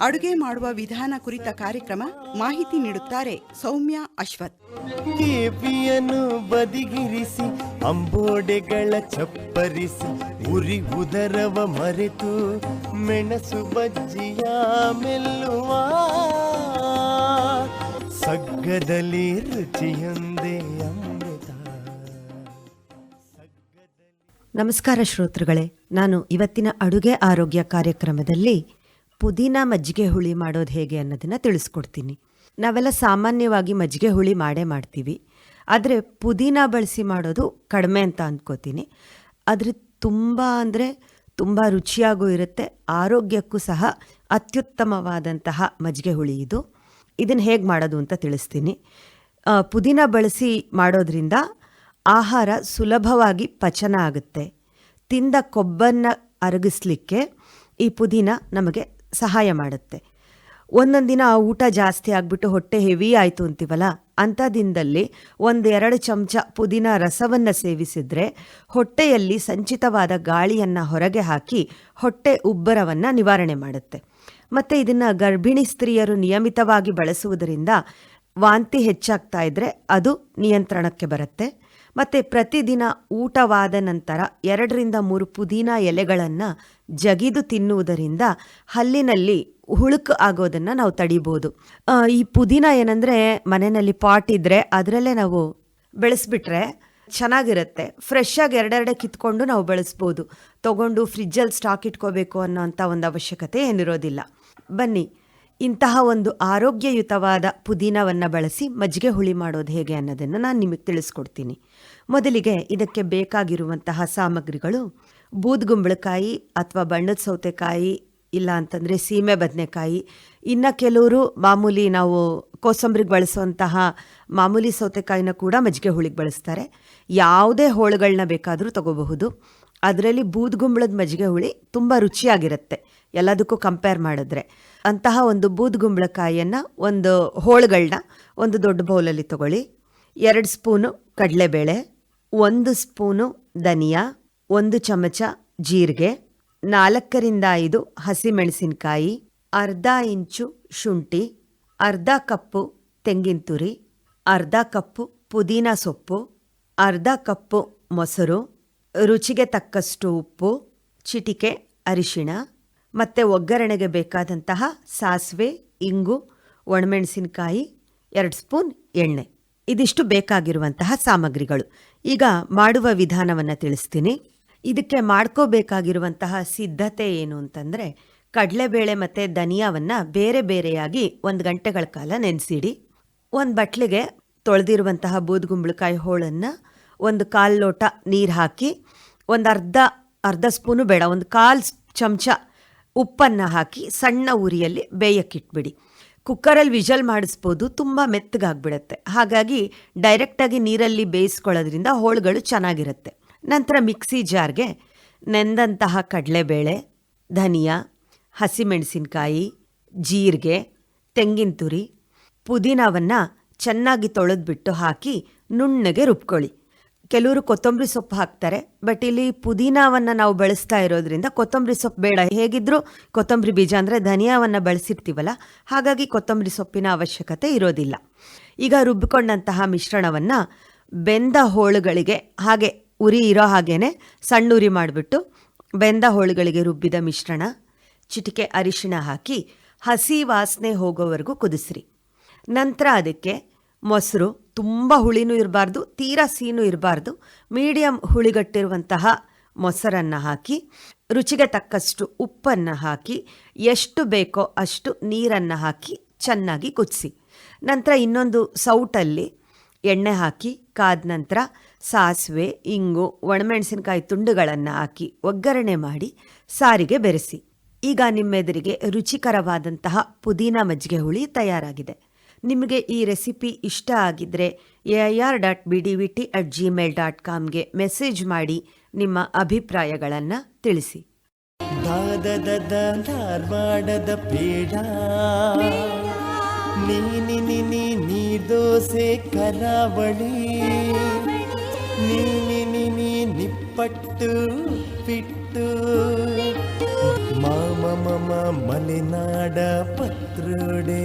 ಅಡುಗೆ ಮಾಡುವ ವಿಧಾನ ಕುರಿತ ಕಾರ್ಯಕ್ರಮ ಮಾಹಿತಿ ನೀಡುತ್ತಾರೆ ಸೌಮ್ಯ ಅಶ್ವಥ್. ಕೇಪಿಯನ್ನು ಬದಿಗಿರಿಸಿ ಅಂಬೋಡೆಗಳ ಚಪ್ಪರಿಸಿ ಉರಿ ಉದರವ ಮರೆತು ಮೆಣಸು ಬಜ್ಜಿಯ ಮೆಲ್ಲುವ. ಸಗ್ಗದಲ್ಲಿ ರುಚಿಯೊಂದೇ ಅಮೃತ. ನಮಸ್ಕಾರ ಶ್ರೋತೃಗಳೇ ನಾನು ಇವತ್ತಿನ ಅಡುಗೆ ಆರೋಗ್ಯ ಕಾರ್ಯಕ್ರಮದಲ್ಲಿ ಪುದೀನ ಮಜ್ಜಿಗೆ ಹುಳಿ ಮಾಡೋದು ಹೇಗೆ ಅನ್ನೋದನ್ನು ತಿಳಿಸ್ಕೊಡ್ತೀನಿ. ನಾವೆಲ್ಲ ಸಾಮಾನ್ಯವಾಗಿ ಮಜ್ಜಿಗೆ ಹುಳಿ ಮಾಡೇ ಮಾಡ್ತೀವಿ. ಆದರೆ ಪುದೀನ ಬಳಸಿ ಮಾಡೋದು ಕಡಿಮೆ ಅಂತ ಅಂದ್ಕೋತೀನಿ ಆದರೆ ತುಂಬ ಅಂದರೆ ತುಂಬ ರುಚಿಯಾಗೂ ಇರುತ್ತೆ. ಆರೋಗ್ಯಕ್ಕೂ ಸಹ ಅತ್ಯುತ್ತಮವಾದಂತಹ ಮಜ್ಜಿಗೆ ಹುಳಿ ಇದು. ಇದನ್ನು ಹೇಗೆ ಮಾಡೋದು ಅಂತ ತಿಳಿಸ್ತೀನಿ. ಪುದೀನ ಬಳಸಿ ಮಾಡೋದ್ರಿಂದ ಆಹಾರ ಸುಲಭವಾಗಿ ಪಚನ ಆಗುತ್ತೆ. ತಿಂದ ಕೊಬ್ಬನ್ನು ಅರಗಿಸ್ಲಿಕ್ಕೆ ಈ ಪುದೀನ ನಮಗೆ ಸಹಾಯ ಮಾಡುತ್ತೆ. ಒಂದೊಂದು ದಿನ ಊಟ ಜಾಸ್ತಿ ಆಗಿಬಿಟ್ಟು ಹೊಟ್ಟೆ ಹೆವಿ ಆಯಿತು ಅಂತೀವಲ್ಲ, ಅಂಥ ದಿನದಲ್ಲಿ ಒಂದೆರಡು ಚಮಚ ಪುದೀನ ರಸವನ್ನು ಸೇವಿಸಿದರೆ ಹೊಟ್ಟೆಯಲ್ಲಿ ಸಂಚಿತವಾದ ಗಾಳಿಯನ್ನು ಹೊರಗೆ ಹಾಕಿ ಹೊಟ್ಟೆ ಉಬ್ಬರವನ್ನು ನಿವಾರಣೆ ಮಾಡುತ್ತೆ. ಮತ್ತು ಇದನ್ನು ಗರ್ಭಿಣಿ ಸ್ತ್ರೀಯರು ನಿಯಮಿತವಾಗಿ ಬಳಸುವುದರಿಂದ ವಾಂತಿ ಹೆಚ್ಚಾಗ್ತಾ ಇದ್ದರೆ ಅದು ನಿಯಂತ್ರಣಕ್ಕೆ ಬರುತ್ತೆ. ಮತ್ತು ಪ್ರತಿದಿನ ಊಟವಾದ ನಂತರ ಎರಡರಿಂದ ಮೂರು ಪುದೀನ ಎಲೆಗಳನ್ನು ಜಗಿದು ತಿನ್ನುವುದರಿಂದ ಹಲ್ಲಿನಲ್ಲಿ ಹುಳುಕು ಆಗೋದನ್ನು ನಾವು ತಡಿಬೋದು. ಈ ಪುದೀನ ಏನಂದರೆ ಮನೆಯಲ್ಲಿ ಪಾಟ್ ಇದ್ದರೆ ಅದರಲ್ಲೇ ನಾವು ಬೆಳೆಸ್ಬಿಟ್ರೆ ಚೆನ್ನಾಗಿರುತ್ತೆ. ಫ್ರೆಶ್ ಎರಡೆರಡೆ ಕಿತ್ಕೊಂಡು ನಾವು ಬೆಳೆಸ್ಬೋದು. ತೊಗೊಂಡು ಫ್ರಿಜ್ಜಲ್ಲಿ ಸ್ಟಾಕ್ ಇಟ್ಕೋಬೇಕು ಅನ್ನೋಂಥ ಒಂದು ಅವಶ್ಯಕತೆ ಏನಿರೋದಿಲ್ಲ. ಬನ್ನಿ ಇಂತಹ ಒಂದು ಆರೋಗ್ಯಯುತವಾದ ಪುದೀನವನ್ನು ಬಳಸಿ ಮಜ್ಜಿಗೆ ಹುಳಿ ಮಾಡೋದು ಹೇಗೆ ಅನ್ನೋದನ್ನು ನಾನು ನಿಮಗೆ ತಿಳಿಸ್ಕೊಡ್ತೀನಿ. ಮೊದಲಿಗೆ ಇದಕ್ಕೆ ಬೇಕಾಗಿರುವಂತಹ ಸಾಮಗ್ರಿಗಳು ಬೂದ್ಗುಂಬಳಕಾಯಿ ಅಥವಾ ಬಣ್ಣದ ಸೌತೆಕಾಯಿ, ಇಲ್ಲ ಅಂತಂದರೆ ಸೀಮೆ ಬದನೆಕಾಯಿ. ಇನ್ನು ಕೆಲವರು ಮಾಮೂಲಿ ನಾವು ಕೋಸಂಬರಿಗೆ ಬಳಸುವಂತಹ ಮಾಮೂಲಿ ಸೌತೆಕಾಯಿನ ಕೂಡ ಮಜ್ಜಿಗೆ ಹುಳಿಗೆ ಬಳಸ್ತಾರೆ. ಯಾವುದೇ ಹೋಳುಗಳನ್ನ ಬೇಕಾದರೂ ತಗೋಬಹುದು. ಅದರಲ್ಲಿ ಬೂದ್ಗುಂಬಳದ ಮಜ್ಜಿಗೆ ಹುಳಿ ತುಂಬ ರುಚಿಯಾಗಿರುತ್ತೆ. ಎಲ್ಲದಕ್ಕೂ ಕಂಪೇರ್ ಮಾಡಿದ್ರೆ. ಅಂತಹ ಒಂದು ಬೂದ್ಗುಂಬಳಕಾಯಿಯನ್ನು ಒಂದು ಹೋಳುಗಳನ್ನ ಒಂದು ದೊಡ್ಡ ಬೌಲಲ್ಲಿ ತಗೊಳ್ಳಿ. ಎರಡು ಸ್ಪೂನು ಕಡಲೆಬೇಳೆ, ಒಂದು ಸ್ಪೂನು ಧನಿಯಾ, ಒಂದು ಚಮಚ ಜೀರಿಗೆ, ನಾಲ್ಕರಿಂದ ಐದು ಹಸಿಮೆಣಸಿನಕಾಯಿ, ಅರ್ಧ ಇಂಚು ಶುಂಠಿ, ಅರ್ಧ ಕಪ್ಪು ತೆಂಗಿನ ತುರಿ, ಅರ್ಧ ಕಪ್ಪು ಪುದೀನ ಸೊಪ್ಪು, ಅರ್ಧ ಕಪ್ಪು ಮೊಸರು ರುಚಿಗೆ ತಕ್ಕಷ್ಟು ಉಪ್ಪು, ಚಿಟಿಕೆ, ಅರಿಶಿಣ ಮತ್ತು ಒಗ್ಗರಣೆಗೆ ಬೇಕಾದಂತಹ ಸಾಸಿವೆ, ಇಂಗು, ಒಣಮೆಣಸಿನಕಾಯಿ, ಎರಡು ಸ್ಪೂನ್ ಎಣ್ಣೆ. ಇದಿಷ್ಟು ಬೇಕಾಗಿರುವಂತಹ ಸಾಮಗ್ರಿಗಳು. ಈಗ ಮಾಡುವ ವಿಧಾನವನ್ನು ತಿಳಿಸ್ತೀನಿ. ಇದಕ್ಕೆ ಮಾಡ್ಕೋಬೇಕಾಗಿರುವಂತಹ ಸಿದ್ಧತೆ ಏನು ಅಂತಂದರೆ, ಕಡಲೆಬೇಳೆ ಮತ್ತು ಧನಿಯಾವನ್ನು ಬೇರೆ ಬೇರೆಯಾಗಿ ಒಂದು ಗಂಟೆಗಳ ಕಾಲ ನೆನೆಸಿಡಿ. ಒಂದು ಬಟ್ಲಿಗೆ ತೊಳೆದಿರುವಂತಹ ಬೂದ್ಗುಂಬಳಕಾಯಿ ಹೋಳನ್ನು ಒಂದು ಕಾಲು ಲೋಟ ನೀರು ಹಾಕಿ ಒಂದು ಅರ್ಧ ಅರ್ಧ ಸ್ಪೂನು ಬೇಡ, ಒಂದು ಕಾಲು ಚಮಚ ಉಪ್ಪನ್ನು ಹಾಕಿ ಸಣ್ಣ ಉರಿಯಲ್ಲಿ ಬೇಯಕ್ಕಿಟ್ಬಿಡಿ. ಕುಕ್ಕರಲ್ಲಿ ವಿಜಲ್ ಮಾಡಿಸ್ಬೋದು, ತುಂಬ ಮೆತ್ತಗಾಗ್ಬಿಡುತ್ತೆ. ಹಾಗಾಗಿ ಡೈರೆಕ್ಟಾಗಿ ನೀರಲ್ಲಿ ಬೇಯಿಸ್ಕೊಳ್ಳೋದ್ರಿಂದ ಹೋಳುಗಳು ಚೆನ್ನಾಗಿರುತ್ತೆ. ನಂತರ ಮಿಕ್ಸಿ ಜಾರ್ಗೆ ನೆಂದಂತಹ ಕಡಲೆಬೇಳೆ, ಧನಿಯಾ, ಹಸಿಮೆಣಸಿನಕಾಯಿ, ಜೀರಿಗೆ, ತೆಂಗಿನ ತುರಿ, ಪುದೀನವನ್ನು ಚೆನ್ನಾಗಿ ತೊಳೆದ್ಬಿಟ್ಟು ಹಾಕಿ ನುಣ್ಣಗೆ ರುಬ್ಕೊಳ್ಳಿ. ಕೆಲವರು ಕೊತ್ತಂಬರಿ ಸೊಪ್ಪು ಹಾಕ್ತಾರೆ ಬಟ್ ಇಲ್ಲಿ ಪುದೀನಾವನ್ನು ನಾವು ಬಳಸ್ತಾ ಇರೋದ್ರಿಂದ ಕೊತ್ತಂಬರಿ ಸೊಪ್ಪು ಬೇಡ. ಹೇಗಿದ್ದರೂ ಕೊತ್ತಂಬರಿ ಬೀಜ ಅಂದರೆ ಧನಿಯಾವನ್ನು ಬಳಸಿರ್ತೀವಲ್ಲ, ಹಾಗಾಗಿ ಕೊತ್ತಂಬರಿ ಸೊಪ್ಪಿನ ಅವಶ್ಯಕತೆ ಇರೋದಿಲ್ಲ. ಈಗ ರುಬ್ಬಿಕೊಂಡಂತಹ ಮಿಶ್ರಣವನ್ನು ಬೆಂದ ಹೋಳುಗಳಿಗೆ, ಹಾಗೆ ಉರಿ ಇರೋ ಹಾಗೇನೆ ಸಣ್ಣ ಉರಿ ಮಾಡಿಬಿಟ್ಟು ಬೆಂದ ಹೋಳುಗಳಿಗೆ ರುಬ್ಬಿದ ಮಿಶ್ರಣ, ಚಿಟಿಕೆ ಅರಿಶಿಣ ಹಾಕಿ ಹಸಿ ವಾಸನೆ ಹೋಗೋವರೆಗೂ ಕುದಿಸ್ರಿ. ನಂತರ ಅದಕ್ಕೆ ಮೊಸರು, ತುಂಬ ಹುಳಿನೂ ಇರಬಾರ್ದು, ತೀರಾ ಸೀನು ಇರಬಾರ್ದು. ಮೀಡಿಯಂ ಹುಳಿಗಟ್ಟಿರುವಂತಹ ಮೊಸರನ್ನು ಹಾಕಿ, ರುಚಿಗೆ ತಕ್ಕಷ್ಟು ಉಪ್ಪನ್ನು ಹಾಕಿ, ಎಷ್ಟು ಬೇಕೋ ಅಷ್ಟು ನೀರನ್ನು ಹಾಕಿ ಚೆನ್ನಾಗಿ ಕುದಿಸಿ. ನಂತರ ಇನ್ನೊಂದು ಸೌಟಲ್ಲಿ ಎಣ್ಣೆ ಹಾಕಿ, ಕಾದ ನಂತರ ಸಾಸಿವೆ, ಇಂಗು, ಒಣಮೆಣಸಿನಕಾಯಿ ತುಂಡುಗಳನ್ನು ಹಾಕಿ ಒಗ್ಗರಣೆ ಮಾಡಿ ಸಾರಿಗೆ ಬೆರೆಸಿ. ಈಗ ನಿಮ್ಮೆದುರಿಗೆ ರುಚಿಕರವಾದಂತಹ ಪುದೀನ ಮಜ್ಜಿಗೆ ಹುಳಿ ತಯಾರಾಗಿದೆ. ನಿಮಗೆ ಈ ರೆಸಿಪಿ ಇಷ್ಟ ಆಗಿದ್ರೆ A I R dot B D V T at Gmail dot ಕಾಮ್ಗೆ message ಮಾಡಿ ನಿಮ್ಮ ಅಭಿಪ್ರಾಯಗಳನ್ನು ತಿಳಿಸಿ. ಧಾರವಾಡದ ಪೇಡ. ನೀನಿ ನೀ ದೋಸೆ ಕರಾವಳಿ. ನೀನಿ ನಿಪ್ಪಟ್ಟು ಪಿಟ್ಟು. ಮಾಮ ಮಮ ಮಲೆನಾಡ ಪತ್ರೊಡೆ.